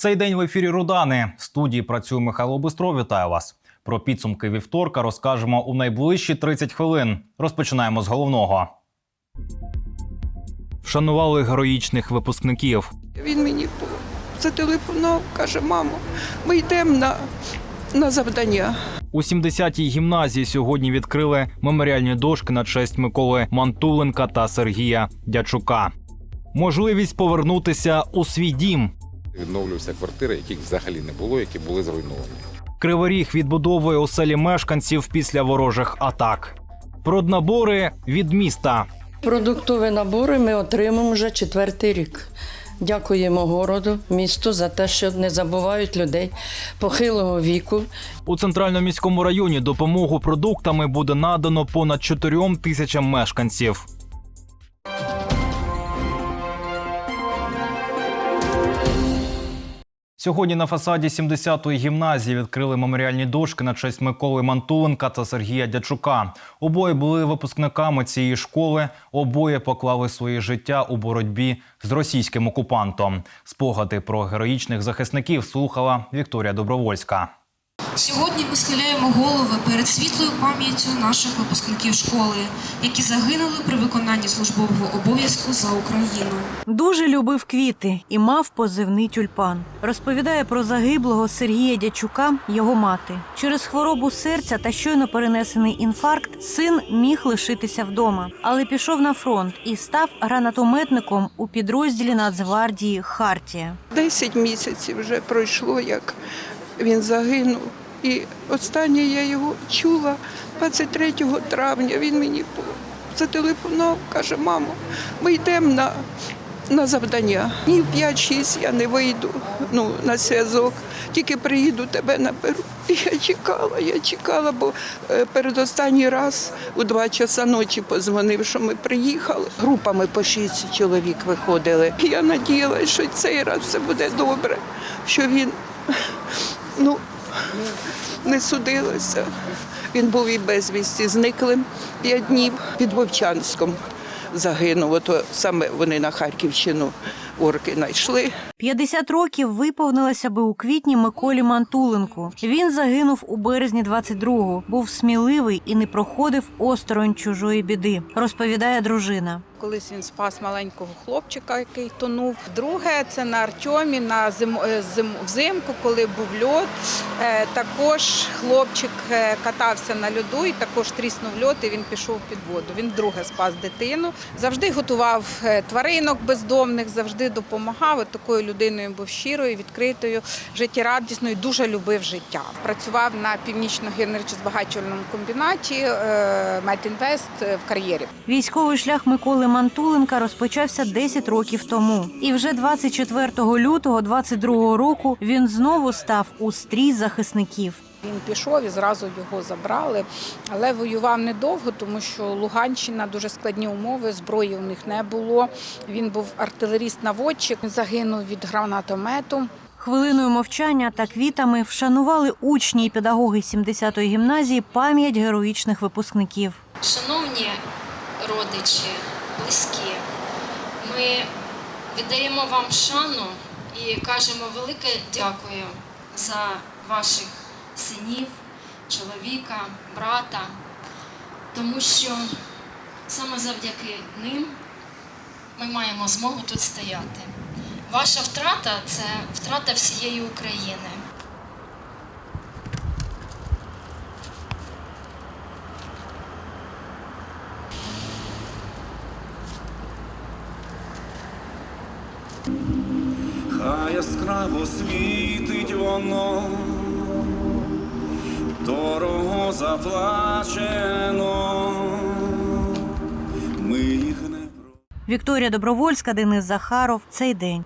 Цей день в ефірі Рудани. В студії працює Михайло Бистров. Вітаю вас. Про підсумки вівторка розкажемо у найближчі 30 хвилин. Розпочинаємо з головного. Вшанували героїчних випускників. Він мені зателефонував, каже, мамо, ми йдемо на, на завдання. У 70-й гімназії сьогодні відкрили меморіальні дошки на честь Миколи Мантуленка та Сергія Дячука. Можливість повернутися у свій дім. Відновлюються квартири, яких взагалі не було, які були зруйновані. Криворіг відбудовує оселі мешканців після ворожих атак. Проднабори від міста. Продуктові набори ми отримуємо вже четвертий рік. Дякуємо городу, місту за те, що не забувають людей похилого віку. У центральному міському районі допомогу продуктами буде надано понад 4 тисячам мешканців. Сьогодні на фасаді 70-ї гімназії відкрили меморіальні дошки на честь Миколи Мантуленка та Сергія Дячука. Обоє були випускниками цієї школи. Обоє поклали своє життя у боротьбі з російським окупантом. Спогади про героїчних захисників слухала Вікторія Добровольська. Сьогодні ми схиляємо голови перед світлою пам'яттю наших випускників школи, які загинули при виконанні службового обов'язку за Україну. Дуже любив квіти і мав позивний тюльпан. Розповідає про загиблого Сергія Дячука, його мати. Через хворобу серця та щойно перенесений інфаркт син міг лишитися вдома, але пішов на фронт і став гранатометником у підрозділі Нацгвардії Хартія. Десять місяців вже пройшло, як він загинув. І останнє я його чула 23 травня. Він мені зателефонував, каже, мамо, ми йдемо на, на завдання. Ні в 5-6 я не вийду ну, на зв'язок. Тільки приїду, тебе наберу. І я чекала, я чекала, бо е, передостанній раз у 2 часа ночі позвонив, що ми приїхали. Групами по 6 чоловік виходили. Я надіялася, що цей раз все буде добре, що він ну, не судилося. Він був і безвісті зниклим п'ять днів під Вовчанськом загинув. Ото саме вони на Харківщину орки знайшли. 50 років виповнилося би у квітні Миколі Мантуленку. Він загинув у березні 22-го, був сміливий і не проходив осторонь чужої біди, розповідає дружина. Колись він спас маленького хлопчика, який тонув. Друге, це на Артемі на зим, е, зим, взимку, коли був льод. Е, також хлопчик е, катався на льоду і також тріснув льод, і він пішов під воду. Він друге спас дитину. Завжди готував тваринок бездомних, завжди допомагав. От такою людиною був щирою, відкритою, життєрадісною, дуже любив життя. Працював на північно-генерично-збагачувальному комбінаті е, Метінвест е, в кар'єрі. Військовий шлях Миколи Мантуленка розпочався 10 років тому. І вже 24 лютого 22 року він знову став у стрій захисників. Він пішов і зразу його забрали, але воював недовго, тому що Луганщина дуже складні умови, зброї у них не було. Він був артилеріст-наводчик, загинув від гранатомету. Хвилиною мовчання та квітами вшанували учні і педагоги 70-ї гімназії пам'ять героїчних випускників. Шановні родичі, близькі, ми віддаємо вам шану і кажемо велике дякую за ваших синів, чоловіка, брата, тому що саме завдяки ним ми маємо змогу тут стояти. Ваша втрата це втрата всієї України. Хай яскраво світить воно, заплачено. Ми їх не. Вікторія Добровольська, Денис Захаров. Цей день.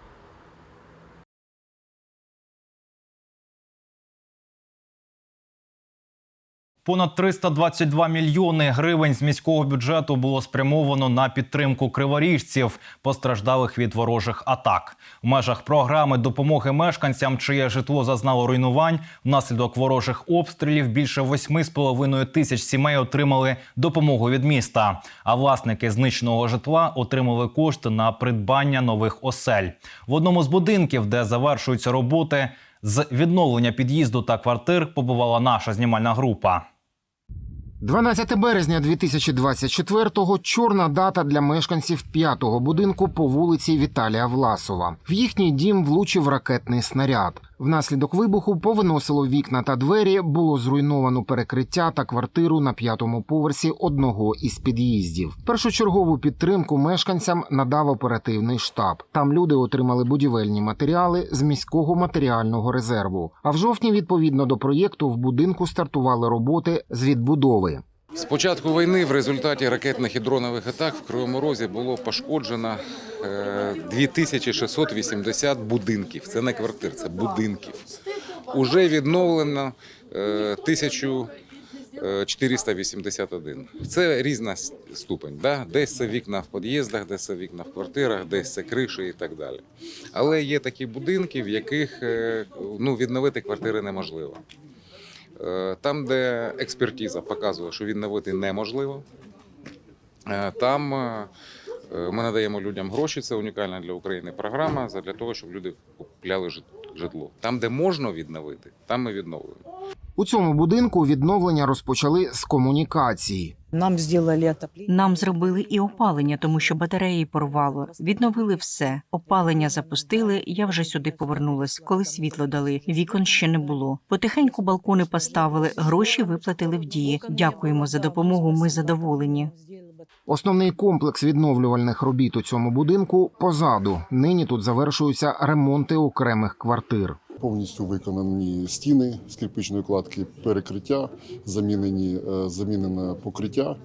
Понад 322 мільйони гривень з міського бюджету було спрямовано на підтримку криворіжців, постраждалих від ворожих атак. В межах програми допомоги мешканцям, чиє житло зазнало руйнувань, внаслідок ворожих обстрілів більше 8,5 тисяч сімей отримали допомогу від міста. А власники знищеного житла отримали кошти на придбання нових осель. В одному з будинків, де завершуються роботи, з відновлення під'їзду та квартир побувала наша знімальна група. 12 березня 2024-го – чорна дата для мешканців п'ятого будинку по вулиці Віталія Власова. В їхній дім влучив ракетний снаряд. Внаслідок вибуху повиносило вікна та двері, було зруйновано перекриття та квартиру на п'ятому поверсі одного із під'їздів. Першочергову підтримку мешканцям надав оперативний штаб. Там люди отримали будівельні матеріали з міського матеріального резерву. А в жовтні, відповідно до проєкту, в будинку стартували роботи з відбудови. З початку війни в результаті ракетних і дронових атак в Кривому Розі було пошкоджено е, 2680 будинків. Це не квартир, це будинків. Уже відновлено е, 1481. Це різна ступень. Да? Десь це вікна в під'їздах, десь це вікна в квартирах, десь це криші і так далі. Але є такі будинки, в яких е, ну, відновити квартири неможливо. Е, Там, де експертиза показує, що відновити неможливо, е, там е, ми надаємо людям гроші. Це унікальна для України програма для того, щоб люди купляли жит- житло. Там, де можна відновити, там ми відновлюємо. У цьому будинку відновлення розпочали з комунікації. Нам сделали отопление. Нам зробили і опалення, тому що батареї порвало. Відновили все. Опалення запустили. Я вже сюди повернулась. Коли світло дали, вікон ще не було. Потихеньку балкони поставили, гроші виплатили в дії. Дякуємо за допомогу. Ми задоволені. Основний комплекс відновлювальних робіт у цьому будинку позаду. Нині тут завершуються ремонти окремих квартир. Повністю виконані стіни з кирпичної кладки, перекриття, замінені, е, замінене покриття,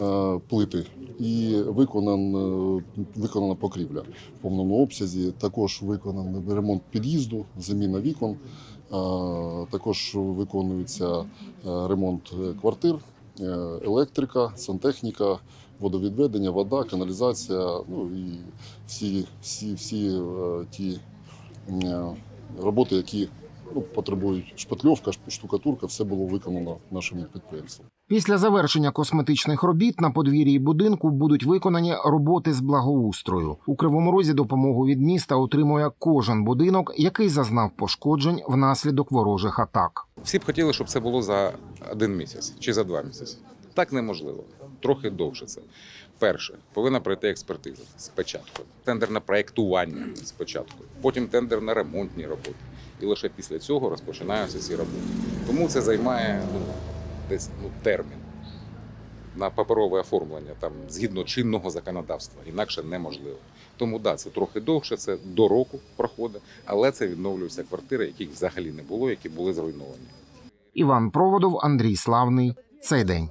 е, плити і виконан, е, виконана покрівля в повному обсязі. Також виконаний ремонт під'їзду, заміна вікон. Також виконується ремонт квартир, електрика, сантехніка, водовідведення, вода, каналізація. Ну і всі, всі, всі ті. Роботи, які ну, потребують шпатльовка, штукатурка, все було виконано нашим підприємством. Після завершення косметичних робіт на подвір'ї будинку будуть виконані роботи з благоустрою. У Кривому Розі допомогу від міста отримує кожен будинок, який зазнав пошкоджень внаслідок ворожих атак. Всі б хотіли, щоб це було за один місяць чи за два місяці. Так неможливо. Трохи довше це. Перше, повинна пройти експертиза спочатку. Тендер на проєктування спочатку, потім тендер на ремонтні роботи. І лише після цього розпочинаються ці роботи. Тому це займає ну, десь ну, термін на паперове оформлення там згідно чинного законодавства. Інакше неможливо. Тому да, це трохи довше, це до року проходить, але це відновлюються квартири, яких взагалі не було, які були зруйновані. Іван Проводов, Андрій Славний. Цей день.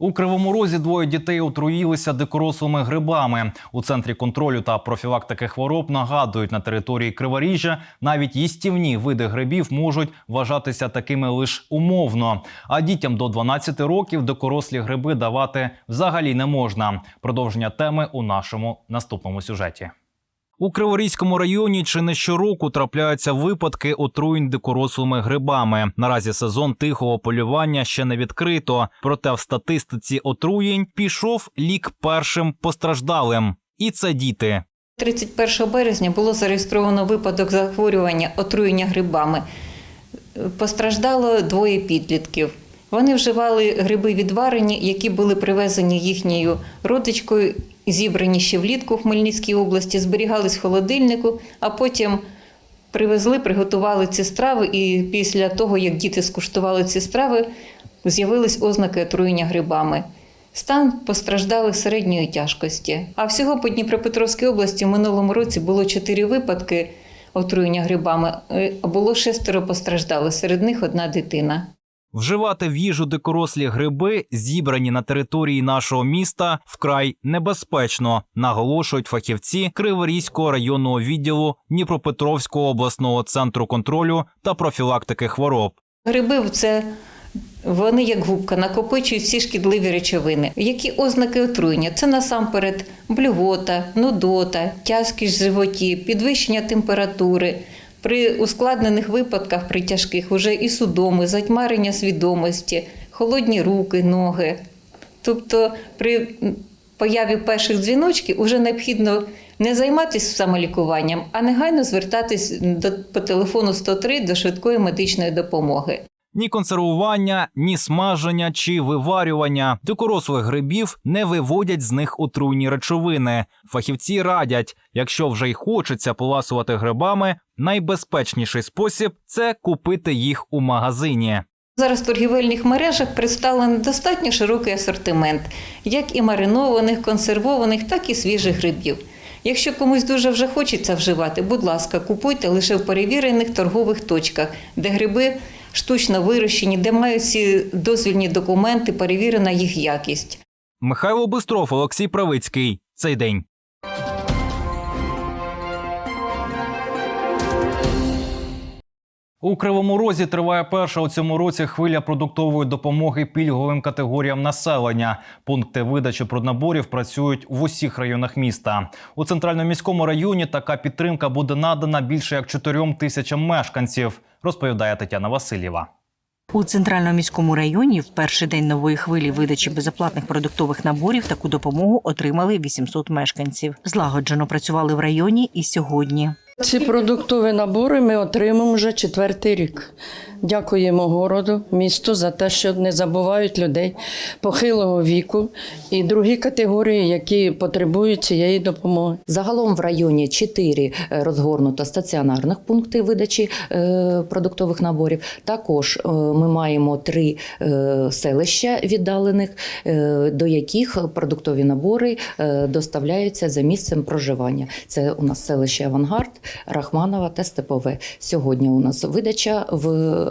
У Кривому Розі двоє дітей отруїлися дикорослими грибами. У центрі контролю та профілактики хвороб нагадують, на території Криворіжжя навіть їстівні види грибів можуть вважатися такими лише умовно. А дітям до 12 років дикорослі гриби давати взагалі не можна. Продовження теми у нашому наступному сюжеті. У Криворізькому районі чи не щороку трапляються випадки отруєнь дикорослими грибами. Наразі сезон тихого полювання ще не відкрито. Проте в статистиці отруєнь пішов лік першим постраждалим. І це діти. 31 березня було зареєстровано випадок захворювання отруєння грибами. Постраждало двоє підлітків. Вони вживали гриби відварені, які були привезені їхньою родичкою, зібрані ще влітку в Хмельницькій області, зберігались в холодильнику, а потім привезли, приготували ці страви, і після того, як діти скуштували ці страви, з'явились ознаки отруєння грибами. Стан постраждалих середньої тяжкості. А всього по Дніпропетровській області в минулому році було чотири випадки отруєння грибами, е, було шестеро постраждалих, серед них одна дитина. Вживати в їжу дикорослі гриби, зібрані на території нашого міста, вкрай небезпечно, наголошують фахівці Криворізького районного відділу Дніпропетровського обласного центру контролю та профілактики хвороб. Гриби це вони як губка накопичують всі шкідливі речовини. Які ознаки отруєння? Це насамперед блювота, нудота, тязкість в животі, підвищення температури. При ускладнених випадках, при тяжких, уже і судоми, затьмарення свідомості, холодні руки, ноги. Тобто при появі перших дзвіночків вже необхідно не займатися самолікуванням, а негайно звертатись до, по телефону 103 до швидкої медичної допомоги. Ні консервування, ні смаження чи виварювання дикорослих грибів не виводять з них отруйні речовини. Фахівці радять, якщо вже й хочеться поласувати грибами, найбезпечніший спосіб це купити їх у магазині. Зараз в торгівельних мережах представлений достатньо широкий асортимент, як і маринованих, консервованих, так і свіжих грибів. Якщо комусь дуже вже хочеться вживати, будь ласка, купуйте лише в перевірених торгових точках, де гриби штучно вирощені, де мають всі дозвільні документи, перевірена їх якість. Михайло Бистров, Олексій Правицький. Цей день. У Кривому Розі триває перша у цьому році хвиля продуктової допомоги пільговим категоріям населення. Пункти видачі проднаборів працюють в усіх районах міста. У центральному міському районі така підтримка буде надана більше як 4 тисячам мешканців, розповідає Тетяна Васильєва. У центральному міському районі в перший день нової хвилі видачі безоплатних продуктових наборів таку допомогу отримали 800 мешканців. Злагоджено працювали в районі і сьогодні. Ці продуктові набори ми отримуємо вже четвертий рік. Дякуємо городу, місту за те, що не забувають людей похилого віку і другі категорії, які потребують цієї допомоги. Загалом в районі 4 розгорнуто стаціонарних пункти видачі е, продуктових наборів. Також е, ми маємо три е, селища віддалених, е, до яких продуктові набори е, доставляються за місцем проживання. Це у нас селище Авангард, Рахманова та Степове. Сьогодні у нас видача в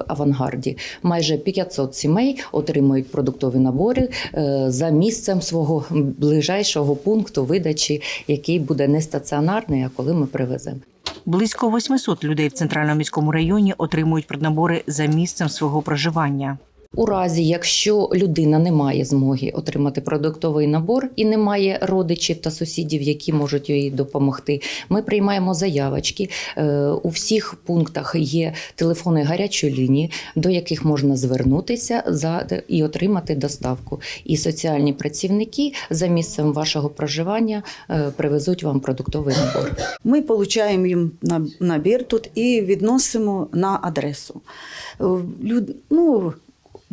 Авангарді. Майже 500 сімей отримують продуктові набори е, за місцем свого ближайшого пункту видачі, який буде не стаціонарний, а коли ми привеземо. Близько 800 людей в центральному міському районі отримують проднабори за місцем свого проживання. У разі, якщо людина не має змоги отримати продуктовий набор і не має родичів та сусідів, які можуть їй допомогти, ми приймаємо заявочки. Е, У всіх пунктах є телефони гарячої лінії, до яких можна звернутися за і отримати доставку. І соціальні працівники за місцем вашого проживання е, привезуть вам продуктовий набор. Ми отримуємо їм набір тут і відносимо на адресу. Е, Люд, ну,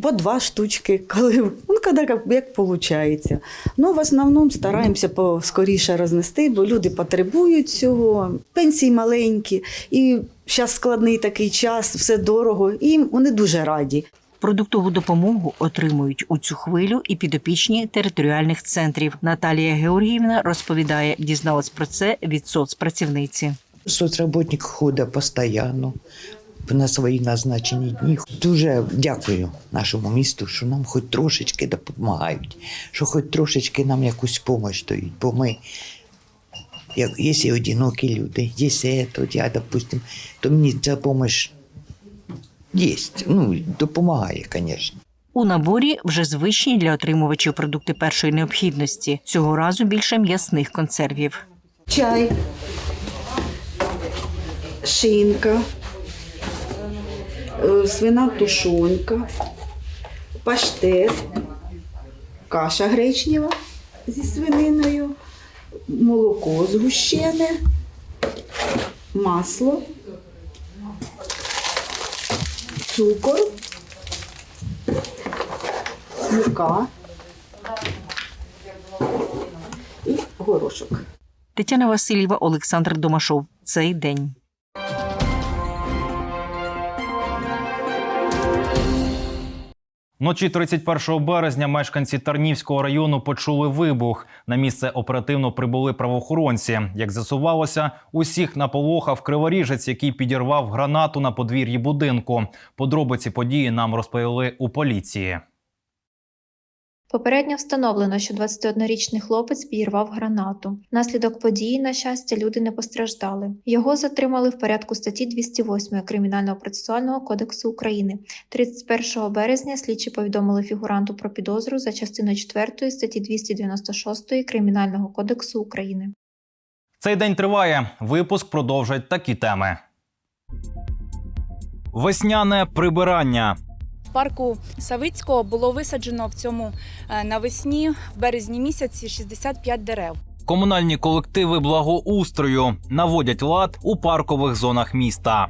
по два штучки, коли, ну, коли як, як виходить. Ну, в основному стараємося поскоріше рознести, бо люди потребують цього. Пенсії маленькі, і зараз складний такий час, все дорого, і вони дуже раді. Продуктову допомогу отримують у цю хвилю і підопічні територіальних центрів. Наталія Георгіївна розповідає, дізналась про це від соцпрацівниці. Соцработник ходить постійно на свої назначені дні. Дуже дякую нашому місту, що нам хоч трошечки допомагають, що хоч трошечки нам якусь допомогу дають. Бо ми, як, є одинокі люди, є це, то я, допустим, то мені ця допомога є. Ну, допомагає, звісно. У наборі вже звичні для отримувачів продукти першої необхідності. Цього разу більше м'ясних консервів. Чай, шинка, свина тушонка, паштет, каша гречнева зі свининою, молоко згущене, масло, цукор, мука і горошок. Тетяна Васильєва, Олександр Домашов. Цей день. Вночі 31 березня мешканці Тарнівського району почули вибух. На місце оперативно прибули правоохоронці. Як з'ясувалося, усіх наполохав криворіжець, який підірвав гранату на подвір'ї будинку. Подробиці події нам розповіли у поліції. Попередньо встановлено, що 21-річний хлопець підірвав гранату. Внаслідок події, на щастя, люди не постраждали. Його затримали в порядку статті 208 Кримінального процесуального кодексу України. 31 березня слідчі повідомили фігуранту про підозру за частиною 4 статті 296 Кримінального кодексу України. Цей день триває. Випуск продовжать такі теми. Весняне прибирання. Парку Савицького було висаджено в цьому е, навесні в березні місяці 65 дерев. Комунальні колективи благоустрою наводять лад у паркових зонах міста.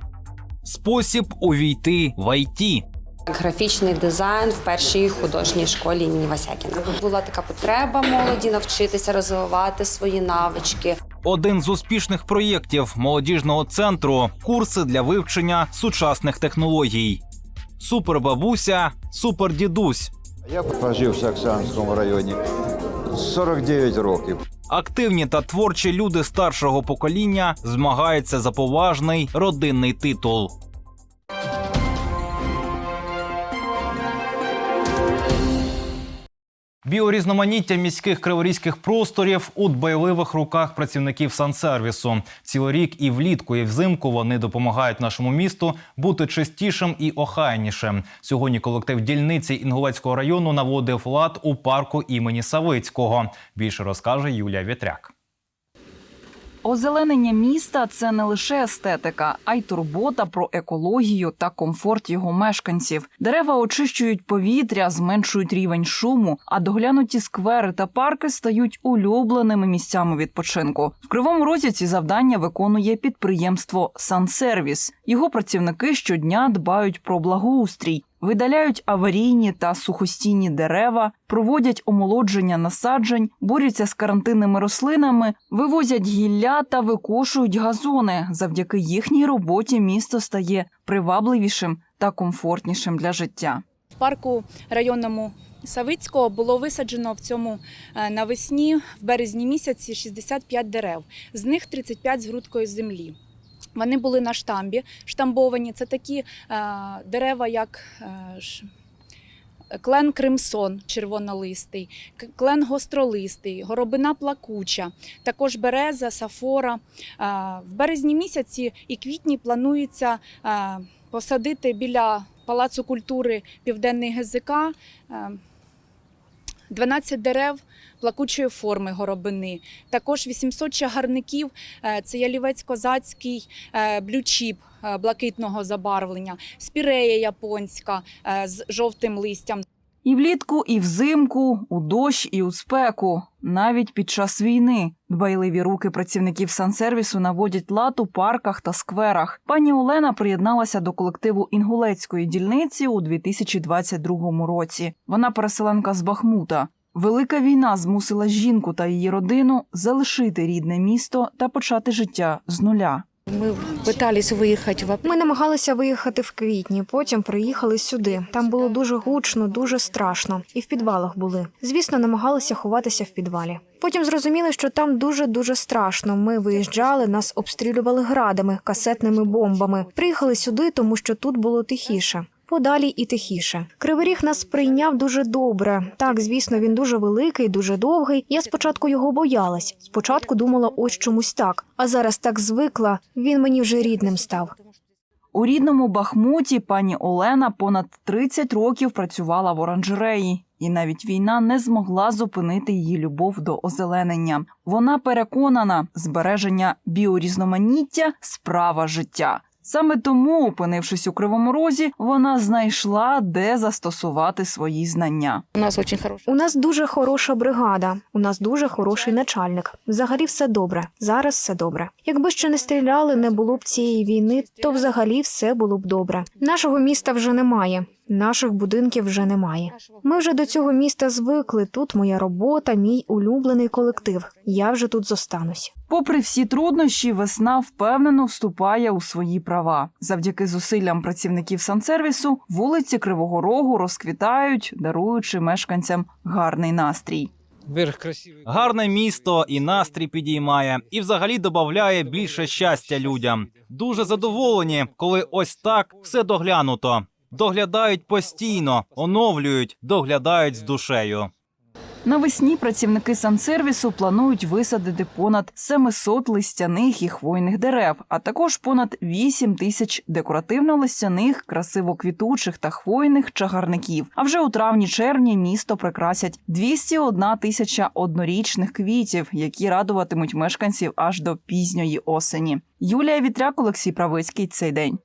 Спосіб увійти в ІТ. Графічний дизайн в першій художній школі імені Васякіна. Була така потреба молоді навчитися розвивати свої навички. Один з успішних проєктів молодіжного центру курси для вивчення сучасних технологій. Супербабуся, супердідусь. Я прожив в Саксанському районі 49 років. Активні та творчі люди старшого покоління змагаються за поважний родинний титул. Біорізноманіття міських криворізьких просторів у дбайливих руках працівників сансервісу. Цілий рік і влітку, і взимку вони допомагають нашому місту бути чистішим і охайнішим. Сьогодні колектив дільниці Інгулецького району наводив лад у парку імені Савицького. Більше розкаже Юлія Вітряк. Озеленення міста це не лише естетика, а й турбота про екологію та комфорт його мешканців. Дерева очищують повітря, зменшують рівень шуму, а доглянуті сквери та парки стають улюбленими місцями відпочинку. В кривому розі ці завдання виконує підприємство Сансервіс. Його працівники щодня дбають про благоустрій. Видаляють аварійні та сухостійні дерева, проводять омолодження насаджень, борються з карантинними рослинами, вивозять гілля та викошують газони. Завдяки їхній роботі місто стає привабливішим та комфортнішим для життя. В парку районному Савицького було висаджено в цьому е, навесні в березні місяці 65 дерев. З них 35 з грудкою землі. Вони були на штамбі, штамбовані. Це такі е, дерева, як е, ш- клен кримсон червонолистий, клен гостролистий, горобина плакуча, також береза, сафора. Е, в березні місяці і квітні планується е, посадити біля Палацу культури Південний ГЗК е, 12 дерев плакучої форми горобини, також 800 чагарників. е, Це ялівець козацький е, блючіп е, блакитного забарвлення, спірея японська е, з жовтим листям. І влітку, і взимку, у дощ, і у спеку, навіть під час війни. Дбайливі руки працівників сансервісу наводять лад у парках та скверах. Пані Олена приєдналася до колективу інгулецької дільниці у 2022 році. Вона переселенка з Бахмута. Велика війна змусила жінку та її родину залишити рідне місто та почати життя з нуля. Ми питались виїхати в Ми намагалися виїхати в квітні, потім приїхали сюди. Там було дуже гучно, дуже страшно, і в підвалах були. Звісно, намагалися ховатися в підвалі. Потім зрозуміли, що там дуже дуже страшно. Ми виїжджали, нас обстрілювали градами, касетними бомбами. Приїхали сюди, тому що тут було тихіше. Подалі і тихіше. Кривий Ріг нас прийняв дуже добре. Так, звісно, він дуже великий, дуже довгий. Я спочатку його боялась. Спочатку думала, ось чомусь так. А зараз так звикла. Він мені вже рідним став. У рідному Бахмуті пані Олена понад 30 років працювала в оранжереї, і навіть війна не змогла зупинити її любов до озеленення. Вона переконана, збереження біорізноманіття справа життя. Саме тому, опинившись у кривому розі, вона знайшла, де застосувати свої знання. У нас дуже хороша. У нас дуже хороша бригада. У нас дуже хороший начальник. Взагалі все добре. Зараз все добре. Якби ще не стріляли, не було б цієї війни, то взагалі все було б добре. Нашого міста вже немає. Наших будинків вже немає. Ми вже до цього міста звикли. Тут моя робота, мій улюблений колектив. Я вже тут зостанусь. Попри всі труднощі, весна впевнено вступає у свої права. Завдяки зусиллям працівників санцервісу вулиці Кривого Рогу розквітають, даруючи мешканцям гарний настрій. Гарне місто і настрій підіймає, і взагалі додає більше щастя людям. Дуже задоволені, коли ось так все доглянуто. Доглядають постійно, оновлюють, доглядають з душею. Навесні працівники санцервісу планують висадити понад 700 листяних і хвойних дерев, а також понад 8 тисяч декоративно-листяних, красиво-квітучих та хвойних чагарників. А вже у травні-червні місто прикрасять 201 тисяча однорічних квітів, які радуватимуть мешканців аж до пізньої осені. Юлія Вітряк, Олексій Правицький. Цей день.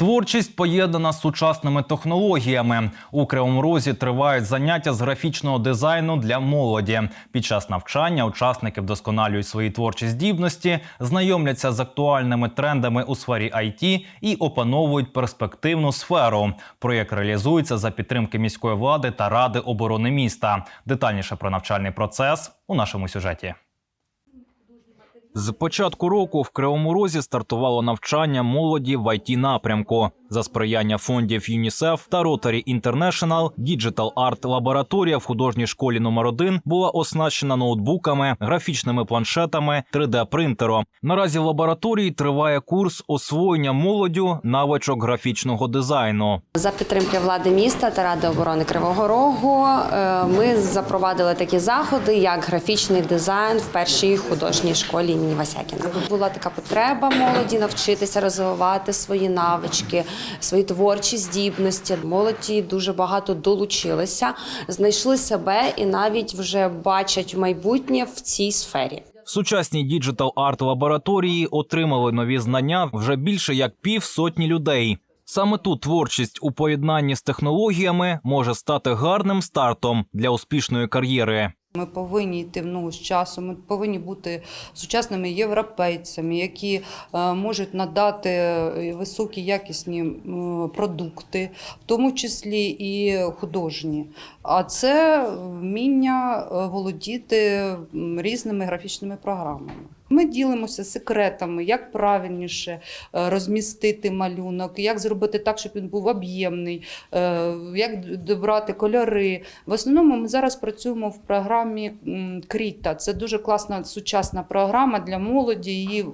Творчість поєднана з сучасними технологіями. У Кривому Розі тривають заняття з графічного дизайну для молоді. Під час навчання учасники вдосконалюють свої творчі здібності, знайомляться з актуальними трендами у сфері IT і опановують перспективну сферу. Проєкт реалізується за підтримки міської влади та ради оборони міста. Детальніше про навчальний процес у нашому сюжеті. З початку року в Кривому Розі стартувало навчання молоді в it напрямку за сприяння фондів ЮНІСЕФ та Rotary International Digital Art лабораторія в художній школі номер 1 була оснащена ноутбуками, графічними планшетами, 3D-принтером. Наразі в лабораторії триває курс освоєння молоддю навичок графічного дизайну. За підтримки влади міста та Ради оборони Кривого Рогу е, ми запровадили такі заходи, як графічний дизайн в першій художній школі імені Васякіна. Була така потреба молоді навчитися розвивати свої навички, свої творчі здібності. Молоді дуже багато долучилися, знайшли себе і навіть вже бачать майбутнє в цій сфері. В сучасній діджитал арт лабораторії отримали нові знання вже більше як пів сотні людей. Саме тут творчість у поєднанні з технологіями може стати гарним стартом для успішної кар'єри. Ми повинні йти в ногу з часом. Ми повинні бути сучасними європейцями, які е, можуть надати е, високі якісні продукти, в тому числі і художні. А це вміння е, володіти різними графічними програмами. Ми ділимося секретами, як правильніше е, розмістити малюнок, як зробити так, щоб він був об'ємний, е, як добрати кольори. В основному ми зараз працюємо в програмі Кріта. Це дуже класна сучасна програма для молоді. Її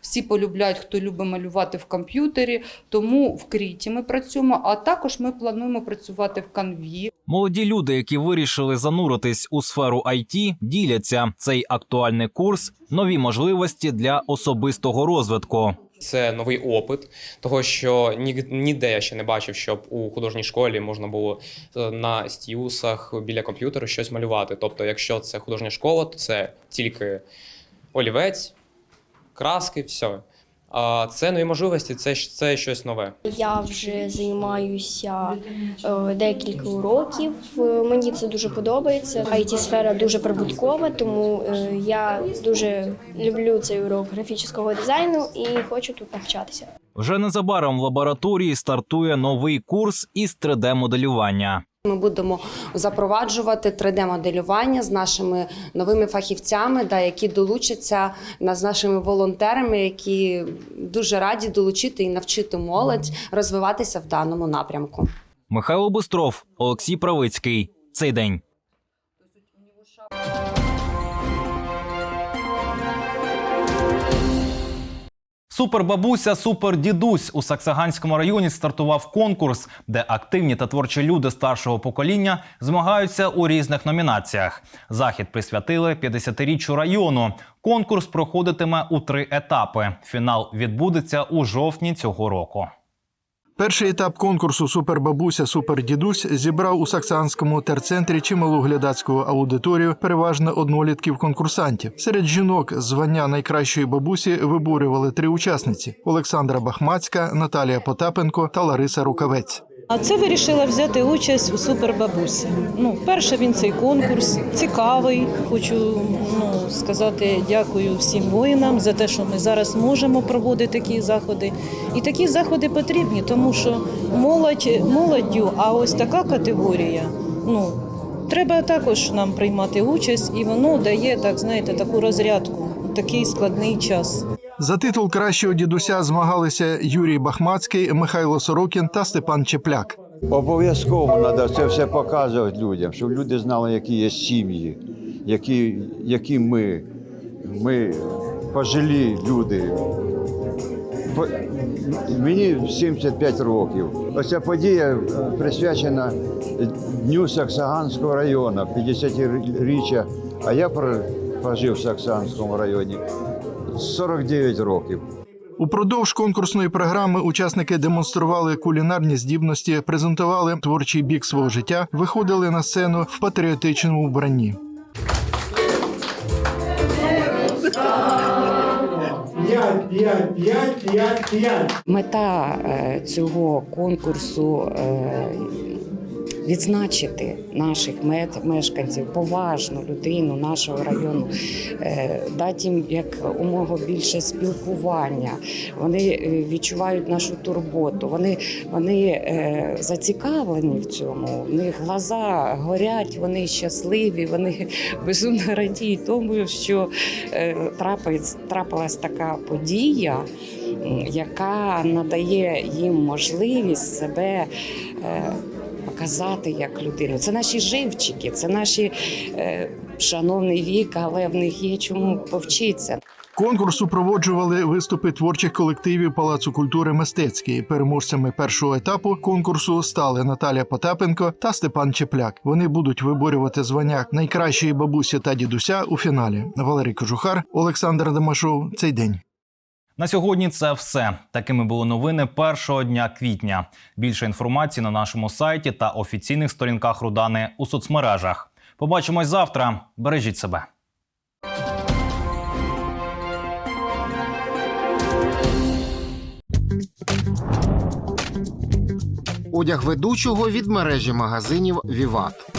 всі полюбляють, хто любить малювати в комп'ютері. Тому в Кріті ми працюємо. А також ми плануємо працювати в канві. Молоді люди, які вирішили зануритись у сферу IT, діляться цей актуальний курс, нові можливості для особистого розвитку. Це новий опит, того що ні- ніде я ще не бачив, щоб у художній школі можна було е, на стіусах біля комп'ютера щось малювати. Тобто, якщо це художня школа, то це тільки олівець, краски, все. А це нові можливості, це, це щось нове. Я вже займаюся е, декілька уроків. Мені це дуже подобається. it сфера дуже прибуткова, тому е, я дуже люблю цей урок графічного дизайну і хочу тут навчатися. Вже незабаром в лабораторії стартує новий курс із 3D-моделювання. Ми будемо запроваджувати 3D-моделювання з нашими новими фахівцями, да, які долучаться на- з нашими волонтерами, які дуже раді долучити і навчити молодь розвиватися в даному напрямку. Михайло Бустров, Олексій Правицький. Цей день. Супербабуся, супердідусь у Саксаганському районі стартував конкурс, де активні та творчі люди старшого покоління змагаються у різних номінаціях. Захід присвятили 50-річчю району. Конкурс проходитиме у три етапи. Фінал відбудеться у жовтні цього року. Перший етап конкурсу Супербабуся Супердідусь зібрав у Саксанському терцентрі чималу глядацьку аудиторію, переважно однолітків конкурсантів. Серед жінок звання найкращої бабусі виборювали три учасниці: Олександра Бахмацька, Наталія Потапенко та Лариса Рукавець. А це вирішила взяти участь у супербабусі. Ну, вперше він цей конкурс цікавий. Хочу ну, сказати дякую всім воїнам за те, що ми зараз можемо проводити такі заходи. І такі заходи потрібні, тому що молодь молоддю, а ось така категорія. Ну треба також нам приймати участь, і воно дає так, знаєте, таку розрядку такий складний час. За титул кращого дідуся змагалися Юрій Бахмацький, Михайло Сорокін та Степан Чепляк. Обов'язково треба це все показувати людям, щоб люди знали, які є сім'ї, які, які ми, ми пожилі люди. Мені 75 років. Оця подія присвячена Дню Саксаганського району, 50-річчя. А я про- прожив в Саксаганському районі 49 років. Упродовж конкурсної програми учасники демонстрували кулінарні здібності, презентували творчий бік свого життя, виходили на сцену в патріотичному вбранні. Мета е, цього конкурсу е, відзначити наших мешканців, поважну людину нашого району, е, дати їм як умога більше спілкування. Вони е, відчувають нашу турботу. Вони, вони е, зацікавлені в цьому. В них глаза горять, вони щасливі, вони безумно радіють тому, що трапилась така подія, яка надає їм можливість себе. Показати як людину. Це наші живчики, це наші е, шановний вік, але в них є чому повчитися. Конкурс супроводжували виступи творчих колективів Палацу культури мистецький. Переможцями першого етапу конкурсу стали Наталя Потапенко та Степан Чепляк. Вони будуть виборювати звання найкращої бабусі та дідуся у фіналі. Валерій Кожухар, Олександр Демашов. Цей день. На сьогодні це все. Такими були новини першого дня квітня. Більше інформації на нашому сайті та офіційних сторінках Рудани у соцмережах. Побачимось завтра. Бережіть себе. Одяг ведучого від мережі магазинів Віват.